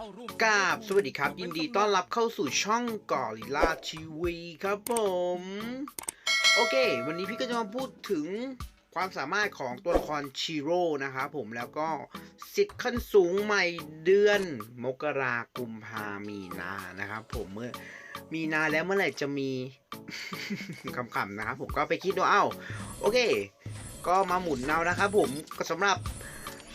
ก้าร่วมกาบสวัสดีครับ ยินดีต้อนรับเข้าสู่ช่องกอริลาทีวีครับผม โอเค วันนี้พี่ก็จะมาพูดถึงความสามารถของตัวละครชิโร่นะครับผมแล้วก็สิทธิ์ขั้นสูงใหม่เดือน มกรากุมภามีนานะครับผมเมื่อมีนาแล้วเมื่อไหร่จะมีคำๆนะครับผมก็ไปคิดดูเอ้า โอเค ก็มาหมุนเอานะครับผมก็สำหรับ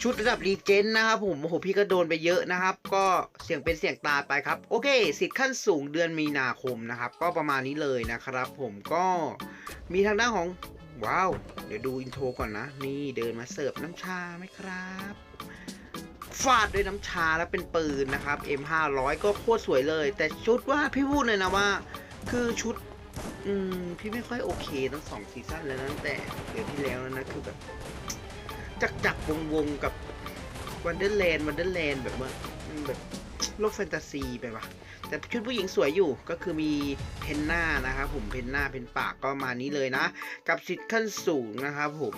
ชุดระดับรีเจนนะครับผม โอ้โห พี่ก็โดนไปเยอะนะครับ ก็เสียงเป็นเสียงตายไปครับ โอเค สิทธิ์ขั้นสูงเดือนมีนาคมนะครับ ก็ประมาณนี้เลยนะครับผม ก็มีทางด้านของ ว้าว เดี๋ยวดูอินโทรก่อนนะ นี่เดินมาเสิร์ฟน้ำชาไหมครับฟาดด้วยน้ำชาแล้วเป็นปืนนะครับ M500 ก็โคตรสวยเลย แต่ชุดว่าพี่พูดเลยนะว่า คือชุด อืม พี่ไม่ค่อยโอเคทั้งสองซีซั่นแล้วนะตั้งแต่เดือนที่แล้วแล้วนะคือแบบ จักจักวงวงๆกับวันเดอร์แลนด์วันเดอร์แลนด์แบบว่าแบบโลกแฟนตาซีไปวะแต่ชุดผู้หญิงสวยอยู่ก็คือมีเพนหน้านะครับผมเพนหน้าเพนปากก็มานี้เลยนะ กับสิทธิ์ขั้นสูงนะครับผม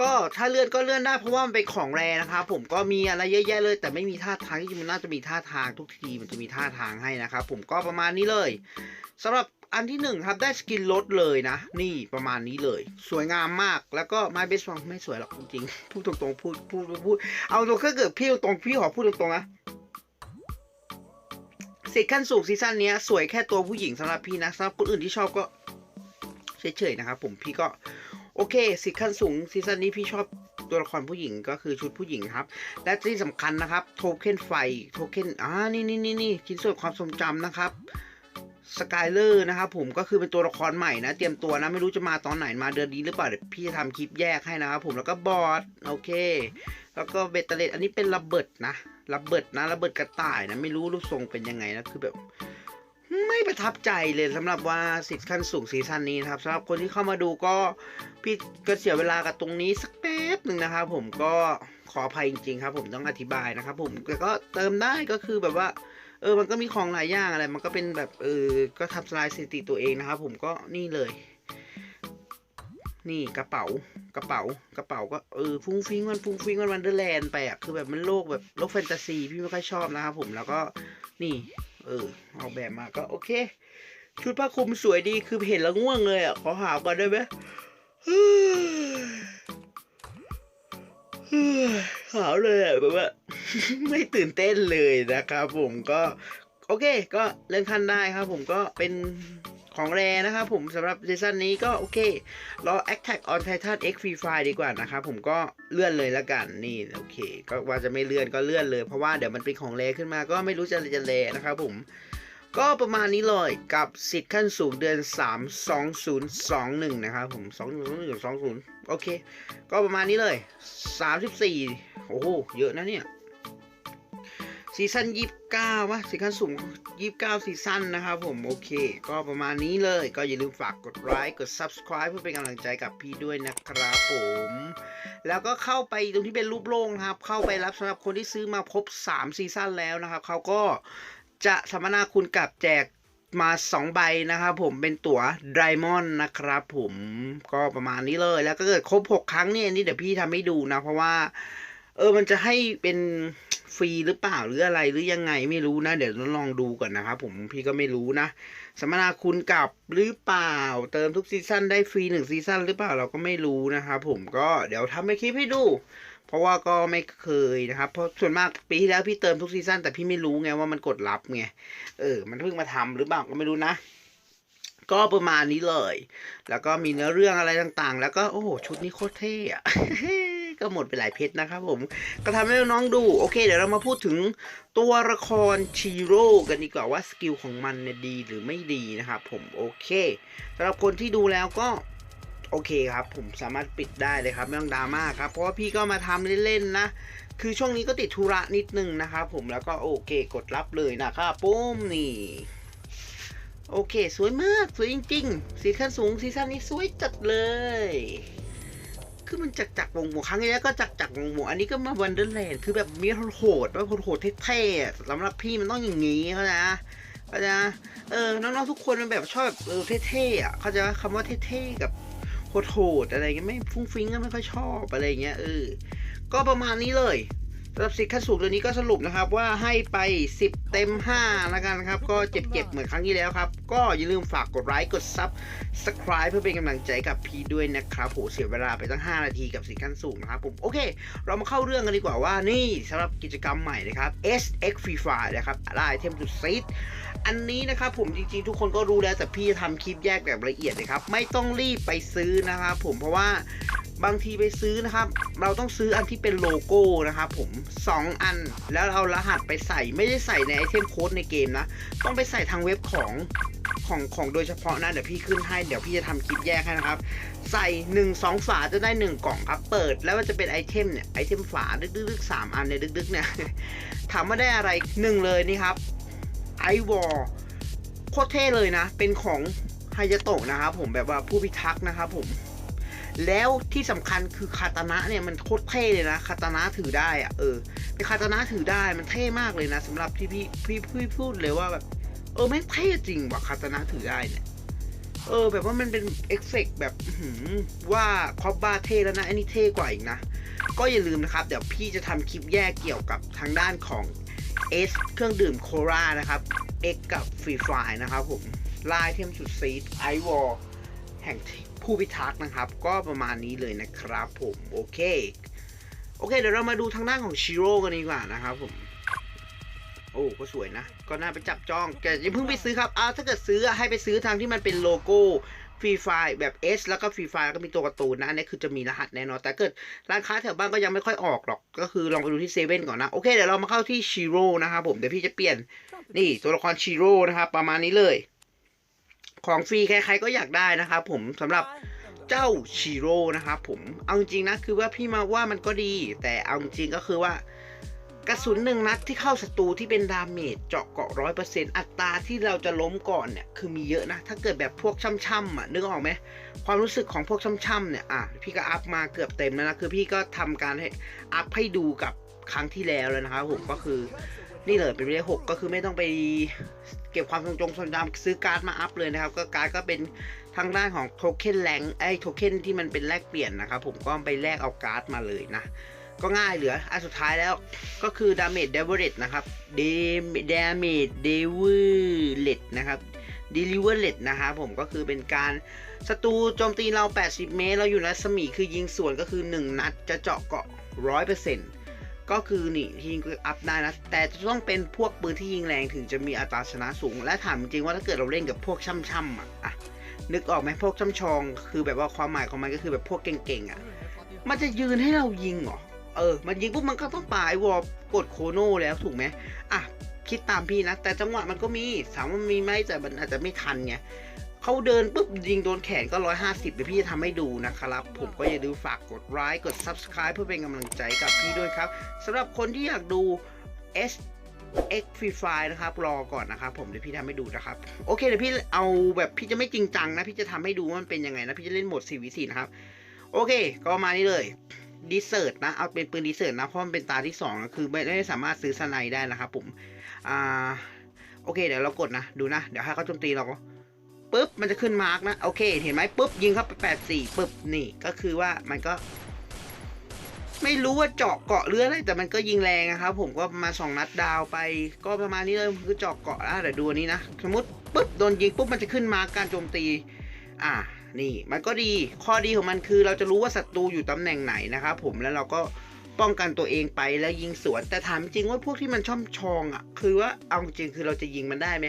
ก็ถ้าเลื่อนก็เลื่อนได้เพราะว่ามันเป็นของแรนะครับ ผมก็มีอะไรเยอะแยะเลย แต่ไม่มีท่าทางที่จริงมันน่าจะมีท่าทางทุกทีมันจะมีท่าทางให้นะครับผมก็ประมาณนี้เลยสำหรับ อันที่หนึ่งครับได้สกินลดเลยนะ นี่ประมาณนี้เลย สวยงามมากแล้วก็ไม้เบสฟองไม่สวยหรอกจริงๆพูดตรงๆพูดพูดพูดเอาตรงถ้าเกิดพี่ตรงพี่ขอพูดตรงๆนะสิทธิ์ขั้นสูงซีซั่นนี้สวยแค่ตัวผู้หญิงสำหรับพี่นะสำหรับคนอื่นที่ชอบก็เฉยๆนะครับผมพี่ก็โอเคสิทธิ์ขั้นสูงซีซั่นนี้พี่ชอบตัวละครผู้หญิงก็คือชุดผู้หญิงครับ และที่สำคัญนะครับ โทเค็นไฟโทเค็นอ่านี่นี่นี่นี่ชิ้นส่วนความทรงจำนะครับ สกายเลอร์นะครับผมก็คือเป็นตัวละครใหม่นะ เตรียมตัวนะไม่รู้จะมาตอนไหนมาเดือนนี้หรือเปล่าเดี๋ยวพี่จะทำคลิปแยกให้นะครับผมแล้วก็บอร์ดโอเค แล้วก็เบตเตเลตอันนี้เป็นระเบิดนะระเบิดนะระเบิดกระต่ายนะไม่รู้รูปทรงเป็นยังไงนะคือแบบไม่ประทับใจเลยสำหรับว่าสิทธิ์ขั้นสูงซีซั่นนี้นะครับสำหรับคนที่เข้ามาดูก็พี่ก็เสียเวลากับตรงนี้สักแป๊บหนึ่งนะครับผมก็ขออภัยจริงๆครับ ผมต้องอธิบายนะครับผมแต่ก็เติมได้ก็คือแบบว่า เออมันก็มีของหลายอย่างอะไร มันก็เป็นแบบเออก็ทำสลด์สถิติตัวเองนะครับผมก็นี่เลย นี่กระเป๋ากระเป๋ากระเป๋าก็เออฟุ้งฟิ้งมันฟุ้งฟิ้งมันวันเดอร์แลนด์ไปอะคือแบบมันโลกแบบโลกแฟนตาซีพี่ไม่ค่อยชอบนะครับผมแล้วก็นี่ เออออกแบบมาก็โอเค ชุดผ้าคลุมสวยดีคือเห็นแล้วง่วงเลยอะขอหาวก่อนได้ไหมหาวเลยอะแบบว่า ไม่ตื่นเต้นเลยนะครับผมก็โอเค ก็เลื่อนขั้นได้ครับผมก็เป็นของแรนะครับผมสำหรับซีซั่นนี้ก็โอเค รอ Attack on Titan X Free Fire ดีกว่านะครับผมก็เลื่อนเลยละกันนี่โอเค ก็ว่าจะไม่เลื่อนก็เลื่อนเลย เพราะว่าเดี๋ยวมันเป็นของแรขึ้นมาก็ไม่รู้จะจะแรนะครับผมก็ประมาณนี้เลยกับสิทธิ์ขั้นสูงเดือน 3 2021 นะครับผม2 1 2 0 โอเค ก็ประมาณนี้เลย 34 โอ้โห เยอะนะเนี่ย ซีซั่น29วะซีซั่นสูง29ซีซั่นนะครับผมโอเค ก็ประมาณนี้เลยก็อย่าลืมฝากกดไลค์กด Subscribe เพื่อเป็นกำลังใจกับพี่ด้วยนะครับผม แล้วก็เข้าไปตรงที่เป็นรูปโล่งครับ เข้าไปรับสำหรับคนที่ซื้อมาครบ3ซีซั่นแล้วนะครับเขาก็จะสัมมนาคุณกับแจกมา 2 ใบนะครับผมเป็นตั๋วไดมอนด์นะครับผมก็ประมาณนี้เลยแล้วก็เกิดครบ 6 ครั้งเนี่ยนี่เดี๋ยวพี่ทำให้ดูนะ เพราะว่า เออ มันจะให้เป็นฟรีหรือเปล่าหรืออะไรหรือยังไงไม่รู้นะ เดี๋ยวลองดูก่อนนะครับผมพี่ก็ไม่รู้นะสัมมนาคุณกับหรือเปล่า เติมทุกซีซั่นได้ฟรีหนึ่งซีซั่นหรือเปล่าเราก็ไม่รู้นะครับผมก็เดี๋ยวทำไปคลิปให้ดู เพราะว่าก็ไม่เคยนะครับเพราะส่วนมากปีที่แล้วพี่เติมทุกซีซั่นแต่พี่ไม่รู้ไงว่ามันกดรับไงเออ มันเพิ่งมาทำหรือเปล่าก็ไม่รู้นะก็ประมาณนี้เลย แล้วก็มีเนื้อเรื่องอะไรต่างๆ แล้วก็โอ้โหชุดนี้โคตรเท่อะ ก็หมดไปหลายเพชรนะครับผม ก็ทำให้น้องดูโอเค เดี๋ยวเรามาพูดถึงตัวละครชีโร่กันดีกว่าว่าสกิลของมันเนี่ยดีหรือไม่ดีนะครับผมโอเคสำหรับคนที่ดูแล้วก็โอเคครับ ผมสามารถปิดได้เลยครับ ไม่ต้องดราม่าครับ เพราะว่าพี่ก็มาทำเล่นๆนะ คือช่วงนี้ก็ติดธุระนิดนึงนะครับผมแล้วก็โอเค กดรับเลยนะครับปุ้มนี่โอเค สวยมาก สวยจริง ๆ ซีซั่นสูงซีซั่นนี้สวยจัดเลย คือมันจักจักวงหมวครั้งนี้ก็จักจักวงหมวอันนี้ก็มาวันเดอร์แลนด์คือแบบมีโหดว่าโหดเท่ๆสำหรับพี่มันต้องอย่างงี้เขานะเขาจนะเออน้องๆทุกคนมันแบบชอบแบบเออเท่ๆอะเขาใจว่าคำว่าเท่ๆกับโหดๆอะไรเงี้ยไม่ฟุ้งฟิ้งก็ไม่ค่อยชอบอะไรเงี้ยเออก็ประมาณนี้เลย สำหรับสิทธิ์ขั้นสูงตัวนี้ก็สรุปนะครับว่าให้ไป 10 เต็ม 5 แล้วกันครับ ก็เจ็บๆเหมือนครั้งที่แล้วครับ ก็อย่าลืมฝากกดไลค์กดซับสไคร b e เพื่อเป็นกำลังใจกับพี่ด้วยนะครับโหเสียเวลาไปตั้ง 5 นาทีกับสิทธิ์ขั้นสูงนะครับผมโอเค เรามาเข้าเรื่องกันดีกว่าว่านี่สำหรับกิจกรรมใหม่นะครับ SX Free Fire นะครับได้ไอเทมสุดซีดอันนี้นะครับผมจริงๆ ทุกคนก็รู้แล้วแต่พี่จะทำคลิปแยกแบบละเอียดเลยครับไม่ต้องรีบไปซื้อนะครับผมเพราะว่า บางทีไปซื้อนะครับ เราต้องซื้ออันที่เป็นโลโก้นะครับผม 2 อันแล้วเอารหัสไปใส่ไม่ได้ใส่ในไอเทมโค้ดในเกมนะ ต้องไปใส่ทางเว็บของของของโดยเฉพาะนะ เดี๋ยวพี่ขึ้นให้เดี๋ยวพี่จะทำคลิปแยกให้นะครับ ใส่1 2ฝาจะได้ 1 กล่องครับ เปิดแล้วมันจะเป็นไอเทมเนี่ยไอเทมฝาดึกๆสามอันเนี่ยดึกๆเนี่ยถามว่าได้อะไรหนึ่งเลยนี่ครับไอวอลโคตรเท่เลยนะ เป็นของไฮยาโตะนะครับผมแบบว่าผู้พิทักษ์นะครับผม แล้วที่สำคัญคือคาตานะเนี่ยมันโคตรเท่เลยนะคาตานะถือได้อะเออเป็นคาตานะถือได้มันเท่มากเลยนะสำหรับที่พี่พี่พี่พูดเลยว่าแบบเออไม่งเท่จริงว่ะคาตานะถือได้เนี่ยเออแบบว่ามันเป็นเอฟเฟกต์แบบหืว่าคอปบ้าเท่แล้วนะอันนี้เท่กว่าอีกนะ ก็อย่าลืมนะครับ เดี๋ยวพี่จะทำคลิปแยกเกี่ยวกับทางด้านของ S เครื่องดื่มโครานะครับ X กับฟรีไฟนะครับผมลายเทมสุดซีดไอวอลแห่ง ผู้พิทักษ์นะครับ ก็ประมาณนี้เลยนะครับ ผมโอเคโอเค เดี๋ยวเรามาดูทางด้านของชิโร่กันดีกว่านะครับผมโอ้ก็สวยนะ ก็น่าไปจับจ้องแต่ย่าเพิ่งไปซื้อครับเอาถ้าเกิดซื้อให้ไปซื้อทางที่มันเป็นโลโก้ฟรีไฟแบบ S แล้วก็ฟรีไฟก็มีตัวการ์ตูนนะอันนี้คือจะมีรหัสแน่นอน แต่เกิดร้านค้าแถวบ้านก็ยังไม่ค่อยออกหรอก ก็คือลองไปดูที่เซเว่นก่อนนะ โอเค เดี๋ยวเรามาเข้าที่ชิโร่นะครับผม เดี๋ยวพี่จะเปลี่ยน นี่ตัวละครชิโร่นะครับประมาณนี้เลย ของฟรีใครๆก็อยากได้นะครับผมสำหรับเจ้าชิโร่นะครับผมเอาจริงนะคือว่าพี่มาว่ามันก็ดี แต่เอาจริงก็คือว่ากระสุนหนึ่งนัดที่เข้าศัตรูที่เป็นดาเมจเจาะเกาะร้อยเปอร์เซ็นต์อัตราที่เราจะล้มก่อนเนี่ยคือมีเยอะนะ ถ้าเกิดแบบพวกช่ำๆอะนึกออกไหมความรู้สึกของพวกช่ำๆเนี่ยอะพี่ก็อัพมาเกือบเต็มแล้วนะคือพี่ก็ทำการให้อัพให้ดูกับครั้งที่แล้วแล้วนะครับผมก็คือ นี่เลยเป็นเลขหกก็คือไม่ต้องไปเก็บความทรงจงทรงจำซื้อการ์ดมาอัพเลยนะครับ ก็การ์ดก็เป็นทางด้านของโทเค็นแรงไอ้โทเค็นที่มันเป็นแลกเปลี่ยนนะครับผมก็ไปแลกเอาการ์ดมาเลยนะ ก็ง่ายเหลืออันสุดท้ายแล้วก็คือดาเมจเดเวอเรตนะครับเดดาเมจเดเวอเรตนะครับด e ลิเวอร์เลตนะครับผมก็คือเป็นการศัตรูโจมตีเรา 80 เมตร เราอยู่ในรัศมีคือยิงส่วนก็คือ 1 นัดจะเจาะเกาะ 100% ก็คือนี่ที่ยิงก็อัพได้นะ แต่จะต้องเป็นพวกปืนที่ยิงแรงถึงจะมีอัตราชนะสูง และถามจริงว่าถ้าเกิดเราเล่นกับพวกช่ำๆอะอะนึกออกไหมพวกช่ำชอง คือแบบว่าความหมายของมันก็คือแบบพวกเก่งๆอะ มันจะยืนให้เรายิงเหรอ เออ มันยิงปุ๊บมันก็ต้องปาไอวอลกดโคโน่แล้วถูกไหมอะคิดตามพี่นะ แต่จังหวะมันก็มีถามว่ามีไหมแต่มันอาจจะไม่ทันไง เขาเดินปุ๊บยิงโดนแขนก็ 150เดี๋ยวพี่จะทำให้ดูนะครับ ผมก็อย่าลืมฝากกดไลค์กด Subscribe เพื่อเป็นกำลังใจกับพี่ด้วยครับสำหรับคนที่อยากดู S X Free Fire นะครับ รอก่อนนะครับ ผมเดี๋ยวพี่ทำให้ดูนะครับ โอเคเดี๋ยวพี่เอาแบบพี่จะไม่จริงจังนะ พี่จะทำให้ดูว่ามันเป็นยังไงนะ พี่จะเล่นโหมด 4v4 นะครับ โอเค ก็มานี่เลยดีเซอร์ตนะ เอาเป็นปืนดีเซอร์ตนะ เพราะมันเป็นตาที่2นะคือไม่ไม่สามารถซื้อสไนได้นะครับผม อ่า โอเค เดี๋ยวเรากดนะ ดูนะ เดี๋ยวให้เขาโจมตีเราก็ ปุ๊บมันจะขึ้นมาร์กนะ โอเค เห็นไหมปุ๊บยิงเข้าไปแปดสี่ปุ๊บนี่ก็คือว่ามันก็ ไม่รู้ว่าเจาะเกาะหรืออะไรแต่มันก็ยิงแรงนะครับ ผมก็มาสองนัดดาวไป ก็ประมาณนี้เลยคือเจาะเกาะนะเดี๋ยวดูนี้นะสมมติปุ๊บโดนยิงปุ๊บมันจะขึ้นมาร์กการโจมตี อ่านี่มันก็ดีข้อดีของมันคือเราจะรู้ว่าศัตรูอยู่ตำแหน่งไหนนะครับผมแล้วเราก็ป้องกันตัวเองไปแล้วยิงสวน แต่ถามจริงว่าพวกที่มันช่อมชองอะ คือว่าเอาจริงคือเราจะยิงมันได้ไหม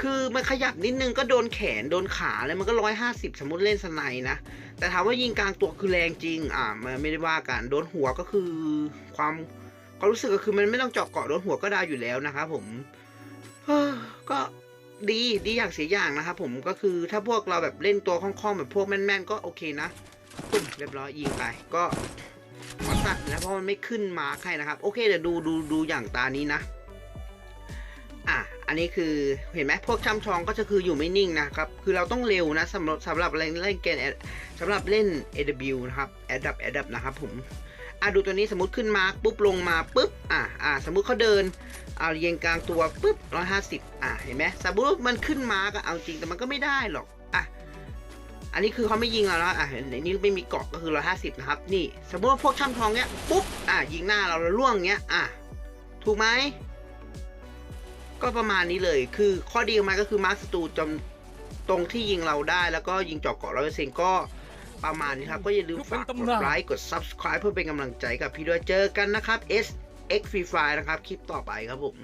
คือมันขยับนิดนึงก็โดนแขนโดนขาเลยมันก็ร้อยห้าสิบสมมติเล่นสไนนะ แต่ถามว่ายิงกลางตัวคือแรงจริง อ่ามันไม่ได้ว่ากัน โดนหัวก็คือความความรู้สึกก็คือมันไม่ต้องเจาะเกาะโดนหัวก็ได้อยู่แล้วนะครับผมเฮ้อก็ดีดีอย่างเสียอย่างนะครับผมก็คือถ้าพวกเราแบบเล่นตัวคล่องๆแบบพวกแม่นๆ ก็โอเคนะปุ้มเรียบร้อยยิงไปก็ขอตัดนะเพราะมันไม่ขึ้นมาร์คให้นะครับ โอเคเดี๋ยวดูดูดูอย่างตานี้นะ อันนี้คือเห็นไหมพวกช่ำชองก็จะคืออยู่ไม่นิ่งนะครับ คือเราต้องเร็วนะสำหรับสำหรับเล่นเล่นเกมสำหรับเล่น AW นะครับ Adapt Adapt นะครับผมอะดูตัวนี้สมมติขึ้นมาปุ๊บลงมาปุ๊บอะอะสมมุติเขาเดินเอาเรียงกลางตัวปุ๊บร้อยห้าสิบอะเห็นไหมสมมติมันขึ้นมาก็เอาจริงแต่มันก็ไม่ได้หรอกอะอันนี้คือเขาไม่ยิงเราแล้วอะในนี้ไม่มีเกาะก็คือร้อยห้าสิบนะครับนี่ สมมติว่าพวกช่ำทองเนี้ยปุ๊บอะยิงหน้าเราแล้วล่วงเงี้ยอะถูกไหม ก็ประมาณนี้เลย คือข้อดีของมันก็คือมาร์คสตูจำตรงที่ยิงเราได้ แล้วก็ยิงเจาะเกาะร้อยเปอร์เซ็นต์ก็ประมาณนี้ครับ ก็อย่าลืมฝากกดไลค์กด subscribe เพื่อเป็นกำลังใจกับพี่ด้วยเจอกันนะครับ S X Free Fire นะครับ คลิปต่อไปครับผม